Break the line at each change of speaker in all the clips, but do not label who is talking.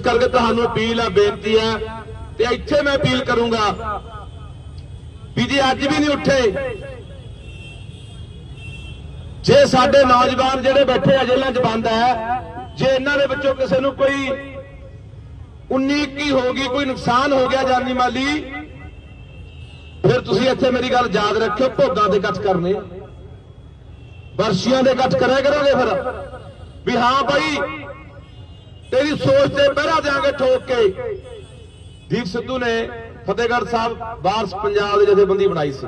ਇਸ ਕਰਕੇ ਤੁਹਾਨੂੰ ਅਪੀਲ ਆ, ਬੇਨਤੀ ਹੈ ਤੇ ਇੱਥੇ ਮੈਂ ਅਪੀਲ ਕਰੂੰਗਾ ਵੀ ਜੇ ਅੱਜ ਵੀ ਨਹੀਂ ਉੱਠੇ, ਜੇ ਸਾਡੇ ਨੌਜਵਾਨ ਜਿਹੜੇ ਬੈਠੇ ਆ ਜੇਲ੍ਹਾਂ 'ਚ ਬੰਦ ਹੈ ਜੇ ਇਹਨਾਂ ਦੇ ਵਿੱਚੋਂ ਕਿਸੇ ਨੂੰ ਕੋਈ 19 ਕੀ ਹੋ ਗਈ, ਕੋਈ ਨੁਕਸਾਨ ਹੋ ਗਿਆ ਜਾਨੀ ਮਾਲੀ, ਫਿਰ ਤੁਸੀਂ ਇੱਥੇ ਮੇਰੀ ਗੱਲ ਯਾਦ ਰੱਖਿਓ, ਭੋਗਾਂ ਦੇ ਇਕੱਠ ਕਰਨੇ ਆ। ਵਰਸ਼ੀਆਂ ਦੇ ਇਕੱਠ ਕਰਿਆ ਕਰੋਗੇ ਫਿਰ ਵੀ ਹਾਂ ਭਾਈ ਤੇਰੀ ਸੋਚ ਤੇ ਪਹਿਰਾ ਦੇਾਂਗੇ ਠੋਕ ਕੇ। ਦੀਪ ਸਿੱਧੂ ਨੇ ਫਤਿਹਗੜ੍ਹ ਸਾਹਿਬ ਬਾਰਸ ਪੰਜਾਬ ਦੇ ਜਥੇਬੰਦੀ ਬਣਾਈ ਸੀ।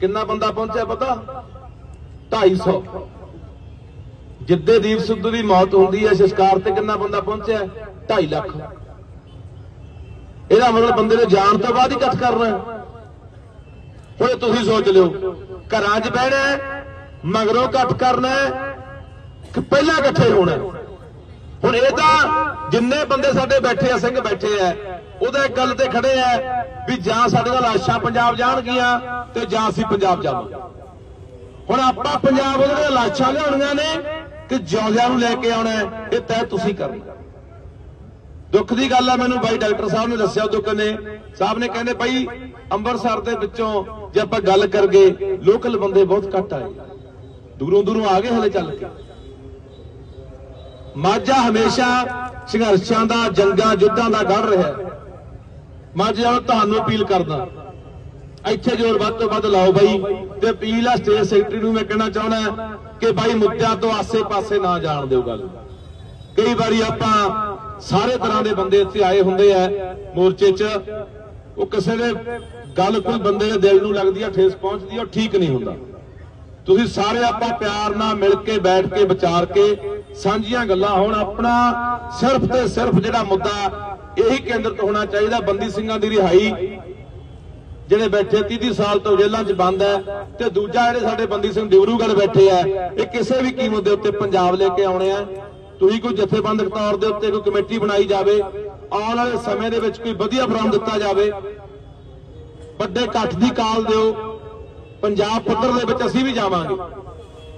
ਕਿੰਨਾ ਬੰਦਾ ਪਹੁੰਚਿਆ ਪਤਾ? 250 ਜਿੱਦੇ ਦੀਪ ਸਿੱਧੂ ਦੀ ਮੌਤ ਹੁੰਦੀ ਹੈ, ਸੰਸਕਾਰ ਤੇ ਕਿੰਨਾ ਬੰਦਾ ਪਹੁੰਚਿਆ? 2.5 ਲੱਖ। ਇਹਦਾ ਮਤਲਬ ਬੰਦੇ ਨੇ ਜਾਣ ਤੋਂ ਬਾਅਦ ਹੀ ਇਕੱਠ ਕਰਨਾ ਹੈ। ਹੁਣ ਤੁਸੀਂ ਸੋਚ ਲਿਓ, ਘਰਾਂ 'ਚ ਬਹਿਣਾ ਮਗਰੋਂ ਇਕੱਠ ਕਰਨਾ ਕਿ ਪਹਿਲਾਂ ਇਕੱਠੇ ਹੋਣਾ ਹੁਣ ਇਹ ਤਾਂ ਜਿੰਨੇ ਬੰਦੇ ਸਾਡੇ ਬੈਠੇ ਆ, ਸਿੰਘ ਬੈਠੇ ਆ, ਉਹਦਾ ਇੱਕ ਗੱਲ ਤੇ ਖੜੇ ਆ ਵੀ ਜਾਂ ਸਾਡੀਆਂ ਲਾਸ਼ਾਂ ਪੰਜਾਬ ਜਾਣਗੀਆਂ ਤੇ ਜਾਂ ਅਸੀਂ ਪੰਜਾਬ ਜਾਵਾਂਗੇ। ਹੁਣ ਆਪਾਂ ਪੰਜਾਬ ਉਹਦੇ ਲਾਸ਼ਾਂ ਲਿਆਉਣੀਆਂ ਨੇ ਕਿ ਜਿਉਂਦਿਆਂ ਨੂੰ ਲੈ ਕੇ ਆਉਣਾ ਇਹ ਤੈਅ ਤੁਸੀਂ ਕਰਨਾ। ਦੁੱਖ ਦੀ ਗੱਲ ਆ, ਮੈਨੂੰ ਬਾਈ ਡਾਕਟਰ ਸਾਹਿਬ ਨੇ ਦੱਸਿਆ ਦੁੱਖ ਨੇ। ਸਾਹਿਬ ਨੇ ਕਹਿੰਦੇ ਭਾਈ ਅੰਮ੍ਰਿਤਸਰ ਦੇ ਵਿੱਚੋਂ ਜੇ ਆਪਾਂ ਗੱਲ ਕਰਗੇ ਲੋਕਲ ਬੰਦੇ ਬਹੁਤ ਘੱਟ ਆਏ। ਦੂਰੋਂ ਦੂਰੋਂ ਆ ਗਏ ਹਲੇ ਚੱਲ ਕੇ। ਮਾਝਾ ਹਮੇਸ਼ਾ ਸੰਘਰਸ਼ਾਂ ਦਾ, ਜੰਗਾਂ, ਯੁੱਧਾਂ ਦਾ ਗੜ ਰਿਹਾ। ਮਾਝਾ ਨੂੰ ਤੁਹਾਨੂੰ ਅਪੀਲ ਕਰਦਾ। ਇੱਥੇ ਜੋਰ ਵੱਧ ਤੋਂ ਵੱਧ ਲਾਓ ਬਾਈ। ਤੇ ਅਪੀਲ ਆ ਸਟੇਟ ਸੈਕਟਰੀ ਨੂੰ ਮੈਂ ਕਹਿਣਾ ਚਾਹੁੰਦਾ ਕਿ ਬਾਈ ਮੁੱਦਿਆਂ ਤੋਂ ਆਸੇ-ਪਾਸੇ ਨਾ ਜਾਣ ਦਿਓ ਗੱਲ। ਕਈ ਵਾਰੀ ਆਪਾਂ ਸਾਰੇ ਤਰ੍ਹਾਂ ਦੇ ਬੰਦੇ ਇੱਥੇ ਆਏ ਹੁੰਦੇ ਆ, ਮੋਰਚੇ 'ਚ। ਉਹ ਕਿਸੇ ਦੇ ਗੱਲ ਕੋਈ ਬੰਦੇ ਦੇ ਦਿਲ ਨੂੰ ਲੱਗਦੀ ਆ, ਠੇਸ ਪਹੁੰਚਦੀ ਆ, ਉਹ ਠੀਕ ਨਹੀਂ ਹੁੰਦਾ। ਤੁਸੀਂ ਸਾਰੇ ਆਪਾਂ ਪਿਆਰ ਨਾਲ ਮਿਲ ਕੇ, ਬੈਠ ਕੇ, ਵਿਚਾਰ ਕੇ ਸਾਂਝੀਆਂ ਗੱਲਾਂ ਹੋਣ, ਆਪਣਾ ਸਿਰਫ ਤੇ ਸਿਰਫ ਜਿਹੜਾ ਮੁੱਦਾ ਇਹੀ ਕੇਂਦਰਿਤ ਹੋਣਾ ਚਾਹੀਦਾ, ਬੰਦੀ ਸਿੰਘਾਂ ਦੀ ਰਿਹਾਈ, ਜਿਹੜੇ ਬੈਠੇ 30 ਸਾਲ ਤੋਂ ਜੇਲ੍ਹਾਂ 'ਚ ਬੰਦ ਹੈ ਤੇ ਦੂਜਾ ਜਿਹੜੇ ਸਾਡੇ ਬੰਦੀ ਸਿੰਘ ਦਿਵਰੂਗੜ੍ਹ ਬੈਠੇ ਆ ਇਹ ਕਿਸੇ ਵੀ ਕੀਮਤ ਦੇ ਉੱਤੇ ਪੰਜਾਬ ਲੈ ਕੇ ਆਉਣੇ ਆ। ਤੁਸੀਂ ਕੋਈ ਜਥੇਬੰਦਕ ਤੌਰ ਦੇ ਉੱਤੇ ਕੋਈ ਕਮੇਟੀ ਬਣਾਈ ਜਾਵੇ, ਆਉਣ ਵਾਲੇ ਸਮੇਂ ਦੇ ਵਿੱਚ ਕੋਈ ਵਧੀਆ ਪ੍ਰਬੰਧ ਦਿੱਤਾ ਜਾਵੇ, ਵੱਡੇ ਇਕੱਠ ਦੀ ਕਾਲ ਦਿਓ, ਪੰਜਾਬ ਪੱਧਰ ਦੇ ਵਿੱਚ ਅਸੀਂ ਵੀ ਜਾਵਾਂਗੇ।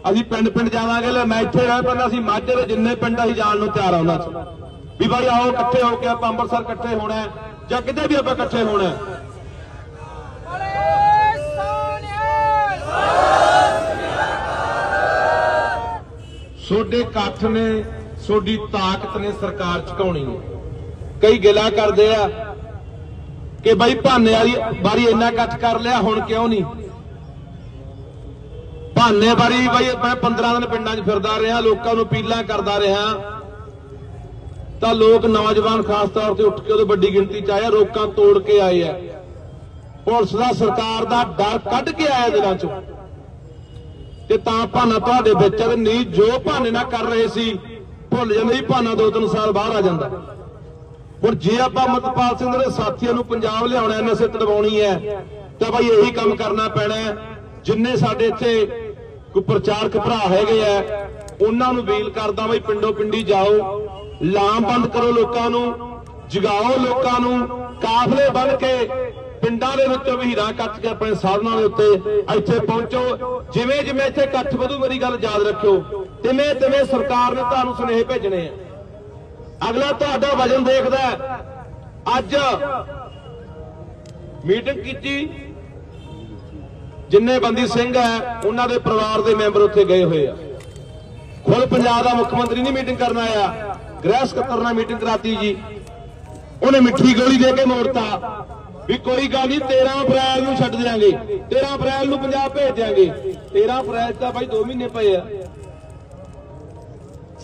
ਅਸੀਂ ਪਿੰਡ ਪਿੰਡ ਜਾਵਾਂਗੇ, ਲੈ ਮੈਂ ਇੱਥੇ ਰਹਿ ਪੈਂਦਾ ਅਸੀਂ ਮਾਝੇ ਦੇ ਜਿੰਨੇ ਪਿੰਡ ਅਸੀਂ ਜਾਣ ਨੂੰ ਤਿਆਰ ਆ ਉਹਨਾਂ 'ਚ। ਵੀ ਭਾਈ ਆਓ ਇਕੱਠੇ ਹੋ ਕੇ ਆਪਾਂ ਅੰਮ੍ਰਿਤਸਰ ਇਕੱਠੇ ਹੋਣਾ ਜਾਂ ਕਿਤੇ ਵੀ ਆਪਾਂ ਇਕੱਠੇ ਹੋਣਾ ਹੈ। ਸੋਡੇ ਇਕੱਠ ਨੇ, ਸੋਡੀ ਤਾਕਤ ਨੇ ਸਰਕਾਰ ਝੁਕਾਉਣੀ ਹੈ ਕਈ ਗਿਲਾ ਕਰਦੇ ਆ ਕਿ ਬਾਈ ਭਾਨੇ ਵਾਲੀ ਵਾਰੀ ਇੰਨਾ ਇਕੱਠ ਕਰ ਲਿਆ, ਹੁਣ ਕਿਉਂ ਨਹੀਂ? ਭਾਨੇ ਵਾਰੀ ਬਾਈ ਮੈਂ 15 ਦਿਨ ਪਿੰਡਾਂ 'ਚ ਫਿਰਦਾ ਰਿਹਾ ਲੋਕਾਂ ਨੂੰ ਅਪੀਲਾਂ ਕਰਦਾ ਰਿਹਾ। ਤਾਂ ਲੋਕ ਨੌਜਵਾਨ ਖਾਸ ਤੌਰ ਤੇ ਉੱਠ ਕੇ ਉਹਦੇ ਵੱਡੀ ਗਿਣਤੀ 'ਚ ਆਇਆ ਰੋਕਾਂ ਤੋੜ ਕੇ ਆਏ ਆ। ਪੁਲਿਸ ਦਾ ਸਰਕਾਰ ਦਾ ਡਰ ਕੱਢ ਕੇ ਆਇਆ ਦਿਲਾਂ 'ਚੋਂ। ਤੇ ਤਾਂ ਭਾਨਾ ਤੁਹਾਡੇ ਵਿੱਚ ਤੇ ਨਹੀਂ ਜੋ ਭਾਨੇ ਨਾਲ ਕਰ ਰਹੇ ਸੀ ਭੁੱਲ ਜਾਂਦੇ ਸੀ ਭਾਨਾ ਦੋ ਤਿੰਨ ਸਾਲ ਬਾਹਰ ਆ ਜਾਂਦਾ। ਹੁਣ ਜੇ ਆਪਾਂ ਮਤਪਾਲ ਸਿੰਘ ਦੇ ਸਾਥੀਆਂ ਨੂੰ ਪੰਜਾਬ ਲਿਆਉਣਾ ਹੈ, ਨਸ਼ੇ ਤੜਵਾਉਣੀ ਹੈ ਤਾਂ ਭਾਈ ਇਹੀ ਕੰਮ ਕਰਨਾ ਪੈਣਾ ਜਿੰਨੇ ਸਾਡੇ ਇੱਥੇ ਕੋਈ ਪ੍ਰਚਾਰਕ ਭਰਾ ਹੈਗੇ ਆ, ਉਹਨਾਂ ਨੂੰ ਅਪੀਲ ਕਰਦਾ ਬਈ ਪਿੰਡੋ ਪਿੰਡੀ ਜਾਓ ਲਾਮਬੰਦ ਕਰੋ ਲੋਕਾਂ ਨੂੰ, ਜਗਾਓ ਲੋਕਾਂ ਨੂੰ, ਕਾਫਲੇ ਬਣ ਕੇ ਪਿੰਡਾਂ ਦੇ ਵਿੱਚੋਂ ਵੀ ਕੱਟ ਕੇ ਆਪਣੇ ਸਾਧਨਾਂ ਦੇ ਉੱਤੇ ਇੱਥੇ ਪਹੁੰਚੋ। ਜਿਵੇਂ ਜਿਵੇਂ ਇੱਥੇ ਇਕੱਠ ਵਧੂ, ਮੇਰੀ ਗੱਲ ਯਾਦ ਰੱਖਿਓ, ਤਿਵੇਂ ਤਿਵੇਂ ਸਰਕਾਰ ਨੇ ਤੁਹਾਨੂੰ ਸੁਨੇਹੇ ਭੇਜਣੇ ਆ। ਅਗਲਾ ਤੁਹਾਡਾ ਵਜਨ ਦੇਖਦਾ ਅੱਜ ਮੀਟਿੰਗ ਕੀਤੀ ਜਿੰਨੇ ਬੰਦੀ ਸਿੰਘ ਹੈ, ਉਹਨਾਂ ਦੇ ਪਰਿਵਾਰ ਦੇ ਮੈਂਬਰ ਉੱਥੇ ਗਏ ਹੋਏ ਆ। ਖੁਦ ਪੰਜਾਬ ਦਾ ਮੁੱਖ ਮੰਤਰੀ ਨਹੀਂ ਮੀਟਿੰਗ ਕਰਨ ਆਇਆ। ਗ੍ਰਹਿ ਸਕੱਤਰ ਨਾਲ ਮੀਟਿੰਗ ਕਰਾਤੀ ਜੀ। ਉਹਨੇ ਮਿੱਠੀ ਗੋਲੀ ਦੇ ਕੇ ਮੋੜਤਾ। ਵੀ ਕੋਈ ਗੱਲ ਨਹੀਂ 13 ਅਪ੍ਰੈਲ ਨੂੰ ਛੱਡ ਦਿਆਂਗੇ। 13 ਅਪ੍ਰੈਲ ਨੂੰ ਪੰਜਾਬ ਭੇਜ ਦਿਆਂਗੇ। 13 ਅਪ੍ਰੈਲ ਤਾਂ ਭਾਈ 2 ਮਹੀਨੇ ਪਏ ਆ।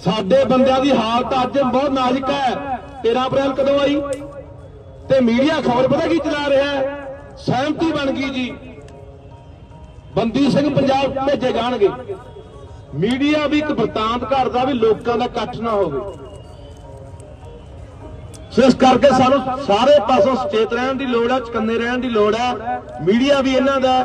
ਸਾਡੇ ਬੰਦਿਆਂ ਦੀ ਹਾਲਤ ਅੱਜ ਬਹੁਤ ਨਾਜ਼ੁਕ ਹੈ। 13 ਅਪ੍ਰੈਲ ਕਦੋਂ ਆਈ? ਤੇ ਮੀਡੀਆ ਖਬਰ ਪਤਾ ਕੀ ਚਲਾ ਰਿਹਾ ਹੈ? ਸਹਿਮਤੀ ਬਣ ਗਈ ਜੀ। ਬੰਦੀ ਸਿੰਘ ਪੰਜਾਬ ਭੇਜੇ ਜਾਣਗੇ। ਮੀਡੀਆ ਵੀ ਇੱਕ ਵਰਤਾਂਤ ਕਰਦਾ ਵੀ ਲੋਕਾਂ ਦਾ ਇਕੱਠ ਨਾ ਹੋਵੇ। ਇਸ ਕਰਕੇ ਸਾਨੂੰ ਸਾਰੇ ਪਾਸੋਂ ਸੁਚੇਤ ਰਹਿਣ ਦੀ ਲੋੜ ਹੈ, ਚਕੰਨੇ ਰਹਿਣ ਦੀ ਲੋੜ ਹੈ। ਮੀਡੀਆ ਵੀ ਇਹਨਾਂ ਦਾ,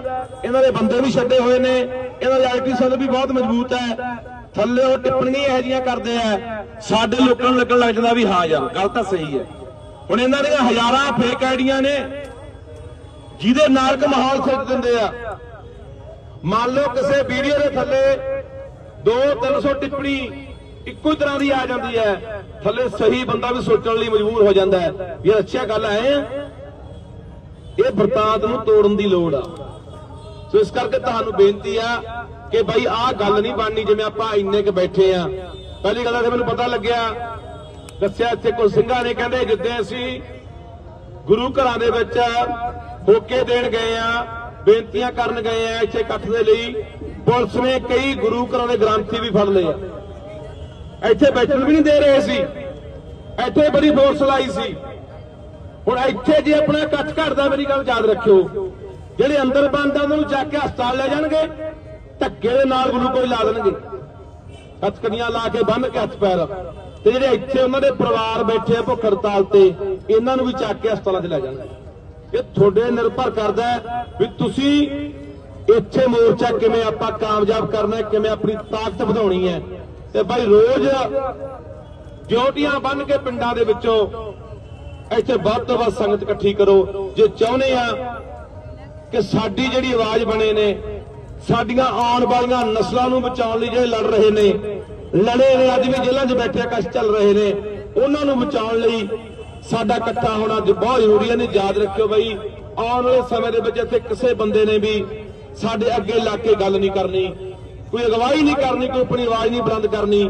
ਇਹਨਾਂ ਦੇ ਬੰਦੇ ਵੀ ਛੱਡੇ ਹੋਏ ਨੇ। ਇਹਨਾਂ ਦੇ ਆਈਟੀ ਸੈੱਲ ਵੀ ਬਹੁਤ ਮਜ਼ਬੂਤ ਹੈ। ਥੱਲੇ ਉਹ ਟਿੱਪਣੀਆਂ ਇਹੋ ਜਿਹੀਆਂ ਕਰਦੇ ਆ। ਸਾਡੇ ਲੋਕਾਂ ਨੂੰ ਲੱਗਣ ਲੱਗ ਜਾਂਦਾ ਵੀ ਹਾਂ ਯਾਰ, ਗੱਲ ਤਾਂ ਸਹੀ ਹੈ। ਹੁਣ ਇਹਨਾਂ ਦੀਆਂ ਹਜ਼ਾਰਾਂ ਫੇਕ ਆਈਡੀਆਂ ਨੇ, ਜਿਹਦੇ ਨਾਲ ਕ ਮਾਹੌਲ ਸਿੱਟ ਦਿੰਦੇ ਆ। ਮੰਨ ਲਓ ਕਿਸੇ ਵੀਡੀਓ ਦੇ ਥੱਲੇ 2-300 ਟਿੱਪਣੀ ਇੱਕੋ ਤਰ੍ਹਾਂ ਦੀ ਆ ਜਾਂਦੀ ਹੈ। ਥੱਲੇ ਸਹੀ ਬੰਦਾ ਵੀ ਸੋਚਣ ਲਈ ਮਜਬੂਰ ਹੋ ਜਾਂਦਾ ਹੈ ਵੀ ਅੱਛਾ ਗੱਲ ਆਏ ਆ ਇਹ ਵਰਤਾਂਤ ਨੂੰ ਤੋੜਨ ਦੀ ਲੋੜ ਆ। ਸੋ ਇਸ ਕਰਕੇ ਤੁਹਾਨੂੰ ਬੇਨਤੀ ਆ ਕਿ ਭਾਈ ਆਹ ਗੱਲ ਨਹੀਂ ਬਣਨੀ ਜਿਵੇਂ ਆਪਾਂ ਇੰਨੇ ਕ ਬੈਠੇ ਆ। ਪਹਿਲੀ ਗੱਲ ਤਾਂ ਮੈਨੂੰ ਪਤਾ ਲੱਗਿਆ, ਦੱਸਿਆ ਇੱਥੇ ਕੋਈ ਸਿੰਘਾਂ ਨੇ, ਕਹਿੰਦੇ ਜਿੱਦੇ ਅਸੀਂ ਗੁਰੂ ਘਰਾਂ ਦੇ ਵਿੱਚ ਹੋਕੇ ਦੇਣ ਗਏ ਆ ਬੇਨਤੀਆਂ ਕਰਨ ਗਏ ਆ ਇੱਥੇ ਇਕੱਠ ਦੇ ਲਈ। ਪੁਲਿਸ ਨੇ ਕਈ ਗੁਰੂ ਘਰਾਂ ਦੇ ਗ੍ਰੰਥੀ ਵੀ ਫੜ ਲਏ ਆ। ਇੱਥੇ ਬੈਠਣ ਵੀ ਨਹੀਂ ਦੇ ਰਹੇ ਸੀ। ਇੱਥੇ ਬੜੀ ਫੋਰਸ ਲਾਈ ਸੀ। ਹੁਣ ਇੱਥੇ ਜੇ ਆਪਣਾ ਇਕੱਠ ਘਟਦਾ ਮੇਰੀ ਗੱਲ ਯਾਦ ਰੱਖਿਓ। ਜਿਹੜੇ ਅੰਦਰ ਬੰਦ ਆ, ਉਹਨਾਂ ਨੂੰ ਚੱਕ ਕੇ ਹਸਪਤਾਲ ਲੈ ਜਾਣਗੇ। ਧੱਕੇ ਦੇ ਨਾਲ ਗਲੂਕੋਜ਼ ਲਾ ਦੇਣਗੇ। ਹੱਥਕੜੀਆਂ ਲਾ ਕੇ ਬੰਨ ਕੇ ਹੱਥ ਪੈਰ। ਤੇ ਜਿਹੜੇ ਇੱਥੇ ਉਹਨਾਂ ਦੇ ਪਰਿਵਾਰ ਬੈਠੇ ਆ ਭੁੱਖ ਹੜਤਾਲ ਤੇ, ਇਹਨਾਂ ਨੂੰ ਵੀ ਚੱਕ ਕੇ ਹਸਪਤਾਲਾਂ 'ਚ ਲੈ ਜਾਣਗੇ। ਇਹ ਤੁਹਾਡੇ ਨਿਰਭਰ ਕਰਦਾ ਹੈ ਵੀ ਤੁਸੀਂ ਇੱਥੇ ਮੋਰਚਾ ਕਿਵੇਂ ਆਪਾਂ ਕਾਮਯਾਬ ਕਰਨਾ ਹੈ, ਕਿਵੇਂ ਆਪਣੀ ਤਾਕਤ ਵਧਾਉਣੀ ਹੈ। ਤੇ ਭਾਈ ਰੋਜ਼ ਡਿਊਟੀਆਂ ਬੰਨ ਕੇ ਪਿੰਡਾਂ ਦੇ ਵਿੱਚੋਂ ਇੱਥੇ ਵੱਧ ਤੋਂ ਵੱਧ ਸੰਗਤ ਇਕੱਠੀ ਕਰੋ। ਜੇ ਚਾਹੁੰਦੇ ਆ ਕਿ ਸਾਡੀ ਜਿਹੜੀ ਆਵਾਜ਼ ਬਣੇ ਨੇ, ਸਾਡੀਆਂ ਆਉਣ ਵਾਲੀਆਂ ਨਸਲਾਂ ਨੂੰ ਬਚਾਉਣ ਲਈ ਜਿਹੜੇ ਲੜ ਰਹੇ ਨੇ, ਲੜੇ ਨੇ, ਅੱਜ ਵੀ ਜੇਲ੍ਹਾਂ 'ਚ ਬੈਠੇ ਕਸ਼ ਚੱਲ ਰਹੇ ਨੇ, ਉਹਨਾਂ ਨੂੰ ਬਚਾਉਣ ਲਈ ਸਾਡਾ ਇਕੱਠਾ ਹੋਣਾ ਬਹੁਤ ਜ਼ਰੂਰੀ ਹੈ ਨੇ ਯਾਦ ਰੱਖਿਓ ਬਈ। ਆਉਣ ਵਾਲੇ ਸਮੇਂ ਦੇ ਵਿੱਚ ਇੱਥੇ ਕਿਸੇ ਬੰਦੇ ਨੇ ਵੀ ਸਾਡੇ ਅੱਗੇ ਲੱਗ ਕੇ ਗੱਲ ਨਹੀਂ ਕਰਨੀ। ਕੋਈ ਅਗਵਾਈ ਨਹੀਂ ਕਰਨੀ, ਕੋਈ ਆਪਣੀ ਆਵਾਜ਼ ਨਹੀਂ ਬੁਲੰਦ ਕਰਨੀ।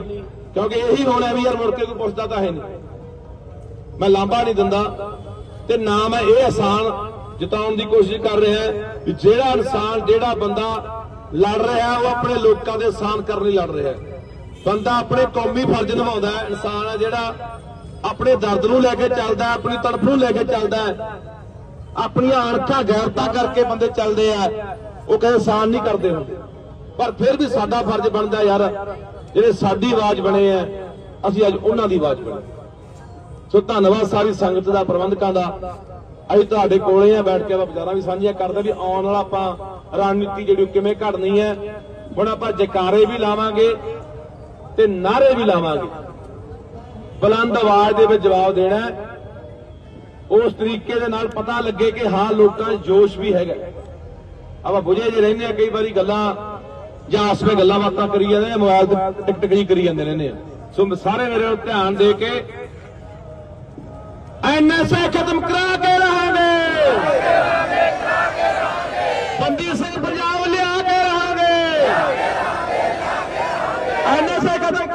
ਕਿਉਂਕਿ ਇਹੀ ਹੋਣਾ ਵੀ ਯਾਰ, ਮੁੜ ਕੇ ਕੋਈ ਪੁੱਛਦਾ ਤਾਂ ਹੈ ਨਹੀਂ। ਮੈਂ ਲਾਂਭਾ ਨਹੀਂ ਦਿੰਦਾ ਤੇ ਨਾ ਮੈਂ ਇਹ ਆਸਾਨ ਜਿਤਾਉਣ ਦੀ ਕੋਸ਼ਿਸ਼ ਕਰ ਰਿਹਾ ਵੀ ਜਿਹੜਾ ਇਨਸਾਨ, ਜਿਹੜਾ ਬੰਦਾ ਲੜ ਰਿਹਾ, ਉਹ ਆਪਣੇ ਲੋਕਾਂ ਦੇ ਆਸਾਨ ਕਰਨ ਲਈ ਲੜ ਰਿਹਾ ਬੰਦਾ ਆਪਣੇ ਕੌਮੀ ਫਰਜ਼ ਨਿਭਾਉਂਦਾ ਇਨਸਾਨ ਹੈ ਜਿਹੜਾ ਆਪਣੇ ਦਰਦ ਨੂੰ ਲੈ ਕੇ ਚੱਲਦਾ ਆਪਣੀ ਤੜਫ ਨੂੰ ਲੈ ਕੇ ਚੱਲਦਾ ਆਪਣੀਆਂ ਅਣਖਾਂ ਗੈਰਤਾ ਕਰਕੇ ਬੰਦੇ ਚੱਲਦੇ ਆ। ਉਹ ਕਦੇ ਆਸਾਨ ਨਹੀਂ ਕਰਦੇ ਹੁੰਦੇ। ਪਰ ਫਿਰ ਵੀ ਸਾਡਾ ਫਰਜ਼ ਬਣਦਾ ਯਾਰ, ਜਿਹੜੇ ਸਾਡੀ ਆਵਾਜ਼ ਬਣੇ ਆ, ਅਸੀਂ ਅੱਜ ਉਹਨਾਂ ਦੀ ਆਵਾਜ਼ ਬਣੇ। ਸੋ ਧੰਨਵਾਦ ਸਾਰੀ ਸੰਗਤ ਦਾ, ਪ੍ਰਬੰਧਕਾਂ ਦਾ। ਅਸੀਂ ਤੁਹਾਡੇ ਕੋਲੇ ਆ, ਬੈਠ ਕੇ ਆਪਾਂ ਵਿਚਾਰਾਂ ਵੀ ਸਾਂਝੀਆਂ ਕਰਦੇ ਵੀ ਆਉਣ ਵਾਲਾ ਆਪਾਂ ਰਣਨੀਤੀ ਜਿਹੜੀ ਉਹ ਕਿਵੇਂ ਘੜਨੀ ਹੈ। ਹੁਣ ਆਪਾਂ ਜਕਾਰੇ ਵੀ ਲਾਵਾਂਗੇ ਤੇ ਨਾਰੇ ਵੀ ਲਾਵਾਂਗੇ। ਬੁਲੰਦ ਆਵਾਜ਼ ਦੇ ਵਿੱਚ ਜਵਾਬ ਦੇਣਾ ਉਸ ਤਰੀਕੇ ਦੇ ਨਾਲ ਪਤਾ ਲੱਗੇ ਕਿ ਹਾਂ, ਲੋਕਾਂ 'ਚ ਜੋਸ਼ ਵੀ ਹੈਗਾ। ਆਪਾਂ ਬੁਝੇ ਜੇ ਰਹਿੰਦੇ ਆ ਕਈ ਵਾਰੀ ਗੱਲਾਂ ਜਾਂ ਆਪਸ ਵਿੱਚ ਗੱਲਾਂ ਬਾਤਾਂ ਕਰੀ ਜਾਂਦੇ ਆ ਮੋਬਾਈਲ ਤੇ ਟਿਕ ਟਿਕ ਜੀ ਕਰੀ ਜਾਂਦੇ ਰਹਿੰਦੇ ਆ ਸੋ ਸਾਰੇ ਮੇਰੇ ਵੱਲ ਧਿਆਨ ਦੇ ਕੇ ਐਨਐਸਏ ਖਤਮ ਕਰਾ ਕੇ ਰਹਾਂਗੇ। ਬੰਦੀ ਸਿੰਘ ਪੰਜਾਬ ਲਿਆ ਕੇ ਰਹਾਂਗੇ। ਐਨਐਸਏ ਖਤਮ